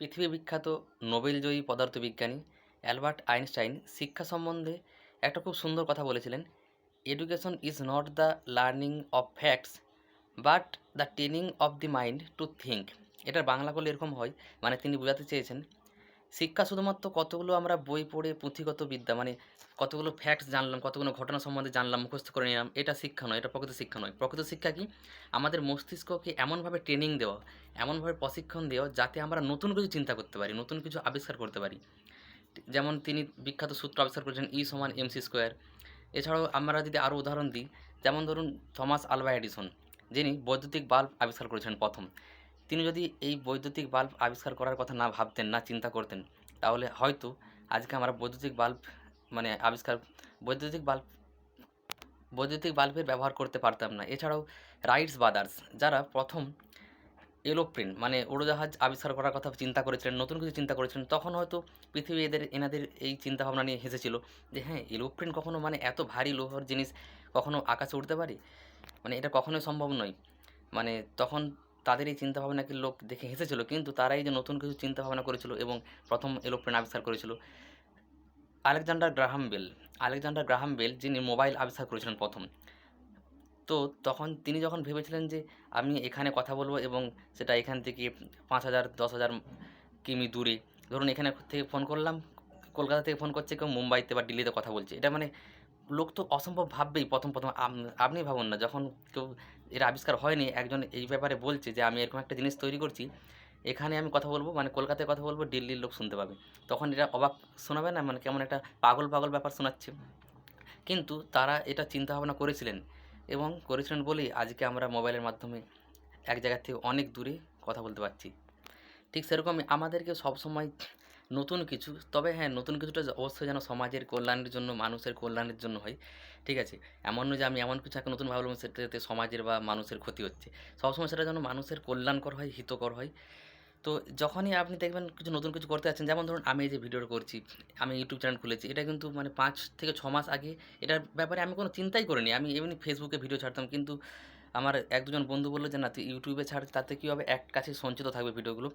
পৃথিবী বিখ্যাত নোবেলজয়ী পদার্থবিজ্ঞানী Albert Einstein শিক্ষা সম্বন্ধে একটা খুব সুন্দর কথা বলেছিলেন education is not the learning of facts but the training of the mind to think এটার বাংলা করলে এরকম হয় মানে তিনি বোঝাতে চেয়েছেন শিক্ষা শুধুমাত্র কতগুলো আমরা বই পড়ে পুঁথিগত বিদ্যা মানে কতগুলো ফ্যাক্টস জানলাম, কতগুলো ঘটনা সম্বন্ধে জানলাম, মুখস্থ করে নিলাম, এটা শিক্ষা নয়, এটা প্রকৃত শিক্ষা নয়। প্রকৃত শিক্ষা কি? আমাদের মস্তিষ্ককে এমনভাবে ট্রেনিং দেওয়া, এমনভাবে প্রশিক্ষণ দেওয়া যাতে আমরা নতুন কিছু চিন্তা করতে পারি, নতুন কিছু আবিষ্কার করতে পারি। যেমন তিনি বিখ্যাত সূত্র আবিষ্কার করেছেন ই সমান এম সি স্কোয়ার। এছাড়াও আমরা যদি আরও উদাহরণ দিই, যেমন ধরুন থমাস আলভা এডিসন, যিনি বৈদ্যুতিক বাল্ব আবিষ্কার করেছেন প্রথম। তিনি যদি এই বৈদ্যুতিক বাল্ব আবিষ্কার করার কথা না ভাবতেন, না চিন্তা করতেন, তাহলে হয়তো আজকে আমরা বৈদ্যুতিক বাল্ব মানে আবিষ্কার, বৈদ্যুতিক বাল্ব, বৈদ্যুতিক বাল্বের ব্যবহার করতে পারতাম না। এছাড়াও রাইটস ব্রাদার্স যারা প্রথম এরোপ্লেন মানে উড়োজাহাজ আবিষ্কার করার কথা চিন্তা করেছিলেন, নতুন কিছু চিন্তা করেছিলেন, তখন হয়তো পৃথিবী এদের, এনাদের এই চিন্তাভাবনা নিয়ে হেসেছিল যে হ্যাঁ এরোপ্লেন কখনো মানে এত ভারী লোহার জিনিস কখনো আকাশে উঠতে পারে? মানে এটা কখনোই সম্ভব নয়। মানে তখন তাদের এই চিন্তাভাবনাকে লোক দেখে হেসেছিল? কিন্তু তারাই যে নতুন কিছু চিন্তাভাবনা করেছিল এবং প্রথম এরোপ্লেন আবিষ্কার করেছিল। Alexander Graham Bell, Alexander Graham Bell যিনি মোবাইল আবিষ্কার করেছিলেন প্রথম। তো তখন তিনি যখন ভেবেছিলেন যে আমি এখানে কথা বলব এবং সেটা এখান থেকে পাঁচ হাজার, দশ হাজার কিমি দূরে, ধরুন এখানে থেকে ফোন করলাম, কলকাতা থেকে ফোন করছে কেউ মুম্বাইতে বা দিল্লিতে কথা বলছে। এটা মানে লোক তো অসম্ভব ভাববেই প্রথম প্রথম। আপনি ভাবুন না, যখন কেউ এর আবিষ্কার হয়নি, একজন এই ব্যাপারে বলছে যে, আমি এরকম একটা জিনিস তৈরি করছি, এখানে আমি কথা বলব মানে কলকাতায় কথা বলব, দিল্লির লোক শুনতে পাবে। তখন এটা অবাক শোনাবে না মানে কেমন একটা পাগল পাগল ব্যাপার শোনাচ্ছে। কিন্তু তারা এটা চিন্তা ভাবনা করেছিলেন এবং করেছিলেন বলেই আজকে আমরা মোবাইলের মাধ্যমে এক জায়গা থেকে অনেক দূরে কথা বলতে পারছি। ঠিক সেরকমই আমাদেরকে সবসময় নতুন কিছু, তবে হ্যাঁ নতুন কিছুটা অবশ্যই যেন সমাজের কল্যাণের জন্য, মানুষের কল্যাণের জন্য হয়। ঠিক আছে? এমন নয় যে আমি এমন কিছু একটা নতুন ভাবলাম সেটাতে সমাজের বা মানুষের ক্ষতি হচ্ছে। সবসময় সেটা যেন মানুষের কল্যাণকর হয়, হিতকর হয়। তো যখনই আপনি দেখবেন কিছু নতুন কিছু করতে যাচ্ছেন, যেমন ধরুন আমি এই যে ভিডিওটা করছি, আমি ইউটিউব চ্যানেল খুলেছি, এটা কিন্তু মানে পাঁচ থেকে ছ মাস আগে, এটার ব্যাপারে আমি কোনো চিন্তাই করিনি। আমি এমনি ফেসবুকে ভিডিও ছাড়তাম, কিন্তু আমার এক দুজন বন্ধু বলল যে, না, তুই ইউটিউবে ছাড়, তাতে কী হবে? এক কাছে সঞ্চিত থাকবে ভিডিওগুলো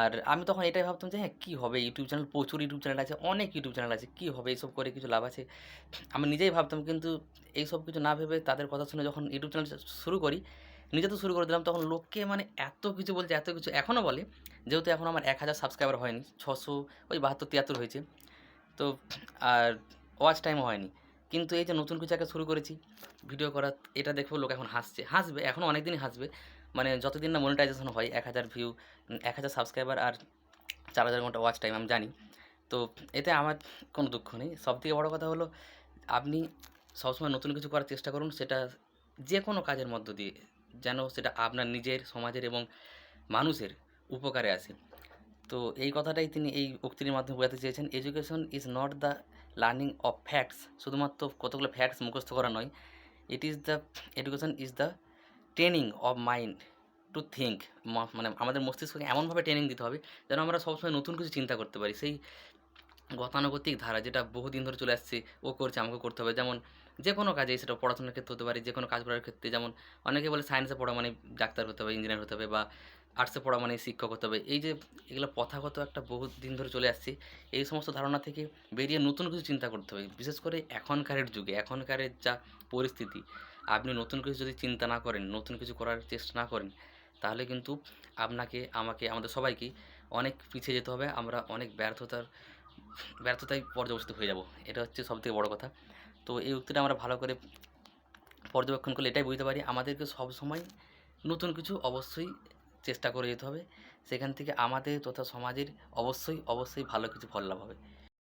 আর আমি তখন এটাই ভাবতাম যে হ্যাঁ কী হবে? ইউটিউব চ্যানেল প্রচুর ইউটিউব চ্যানেল আছে, অনেক ইউটিউব চ্যানেল আছে, কী হবে? এইসব করে কিছু লাভ আছে? আমি নিজেই ভাবতাম কিন্তু এইসব কিছু না ভেবে তাদের কথা শুনে যখন ইউটিউব চ্যানেল শুরু করি, নিজে তো শুরু করে দিলাম, তখন লোককে মানে এত কিছু বলছে এত কিছু এখনও বলে, যেহেতু এখন আমার এক হাজার সাবস্ক্রাইবার হয়নি, ছশো ওই বাহাত্তর, তিয়াত্তর হয়েছে। তো আর ওয়াচ টাইমও হয়নি। কিন্তু এই যে নতুন কিছু একটা শুরু করেছি ভিডিও করা, এটা দেখব লোক এখন হাসছে, হাসবে এখনও অনেক দিনই হাসবে। মানে যতদিন না মনিটাইজেশন হয়, এক হাজার ভিউ এক হাজার সাবস্ক্রাইবার আর চার হাজার ঘণ্টা ওয়াচ টাইম আমি জানি। তো এতে আমার কোনো দুঃখ নেই। সবথেকে বড়ো কথা হলো, আপনি সবসময় নতুন কিছু করার চেষ্টা করুন, সেটা যে কোনো কাজের মধ্য দিয়ে যেন সেটা আপনার নিজের, সমাজের এবং মানুষের উপকারে আসে। তো এই কথাটাই তিনি এই উক্তির মাধ্যমে বোঝাতে চেয়েছেন education is not the learning of facts শুধুমাত্র কতগুলো ফ্যাক্টস মুখস্থ করা নয় it is the education is the training of mind to think মানে আমাদের মস্তিষ্ককে এমনভাবে ট্রেনিং দিতে হবে যেন আমরা সবসময় নতুন কিছু চিন্তা করতে পারি। সেই গতানুগতিক ধারা যেটা বহুদিন ধরে চলে আসছে, ও করছে আমাকে করতে হবে। যেমন যে কোনো কাজে সেটা পড়াশোনার ক্ষেত্রে হতে পারে যে কোনো কাজ করার ক্ষেত্রে। যেমন অনেকে বলে সায়েন্সে পড়া মানে ডাক্তার হতে হবে ইঞ্জিনিয়ার হতে হবে বা আর্টসে পড়া মানে শিক্ষক হতে হবে। এই যে এগুলো প্রথাগত একটা বহু দিন ধরে চলে আসছে, এই সমস্ত ধারণা থেকে বেরিয়ে নতুন কিছু চিন্তা করতে হবে। বিশেষ করে এখনকারের যুগে, এখনকারের যা পরিস্থিতি আপনি নতুন কিছু যদি চিন্তা না করেন, নতুন কিছু করার চেষ্টা না করেন, তাহলে কিন্তু আপনাকে, আমাকে, আমাদের সবাইকে অনেক পিছিয়ে যেতে হবে। আমরা অনেক ব্যর্থতার, ব্যর্থতায় পর্যবসিত হয়ে যাব। এটা হচ্ছে সবথেকে বড় কথা। তো এই উক্তিটা আমরা ভালো করে পর্যবেক্ষণ করলে এটাই বুঝতে পারি। আমাদেরকে সবসময় নতুন কিছু অবশ্যই চেষ্টা করে যেতে হবে। সেখান থেকে আমাদের তথা সমাজের অবশ্যই অবশ্যই ভালো কিছু ফল লাভ হবে।